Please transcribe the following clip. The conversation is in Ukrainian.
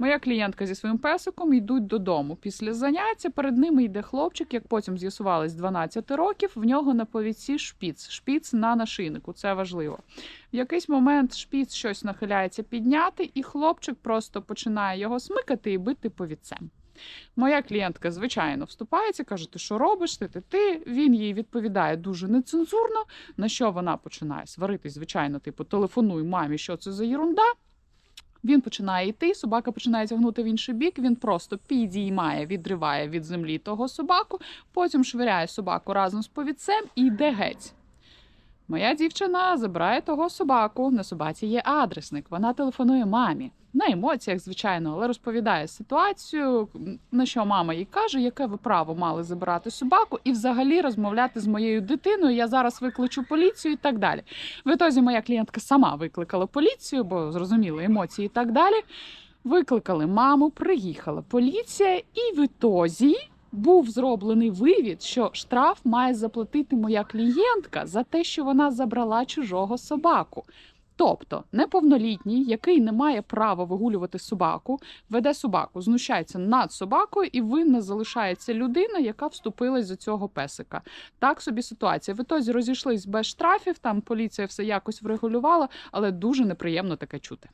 Моя клієнтка зі своїм песиком йдуть додому. Після заняття перед ними йде хлопчик, як потім з'ясувалось, 12 років. В нього на повідці шпіц, шпіц на нашийнику. Це важливо. В якийсь момент шпіц щось нахиляється підняти, і хлопчик просто починає його смикати і бити повідцем. Моя клієнтка, звичайно, вступається, каже: Ти що робиш? Ти ти ти. Він їй відповідає дуже нецензурно. На що вона починає сваритись, звичайно, типу, телефонуй мамі, що це за єрунда. Він починає йти, собака починає тягнути в інший бік. Він просто підіймає, відриває від землі того собаку, потім швиряє собаку разом з повідцем і йде геть. Моя дівчина забирає того собаку. На собаці є адресник. Вона телефонує мамі. На емоціях, звичайно, але розповідає ситуацію, на що мама їй каже, яке ви право мали забирати собаку, і взагалі розмовляти з моєю дитиною. Я зараз викличу поліцію і так далі. В ітозі моя клієнтка сама викликала поліцію, бо зрозуміли емоції і так далі. Викликали маму, приїхала поліція, і в ітозі був зроблений вивід, що штраф має заплатити моя клієнтка за те, що вона забрала чужого собаку. Тобто неповнолітній, який не має права вигулювати собаку, веде собаку, знущається над собакою, і винна залишається людина, яка вступилась за цього песика. Так собі ситуація. В ітозі розійшлись без штрафів. Там поліція все якось врегулювала, але дуже неприємно таке чути.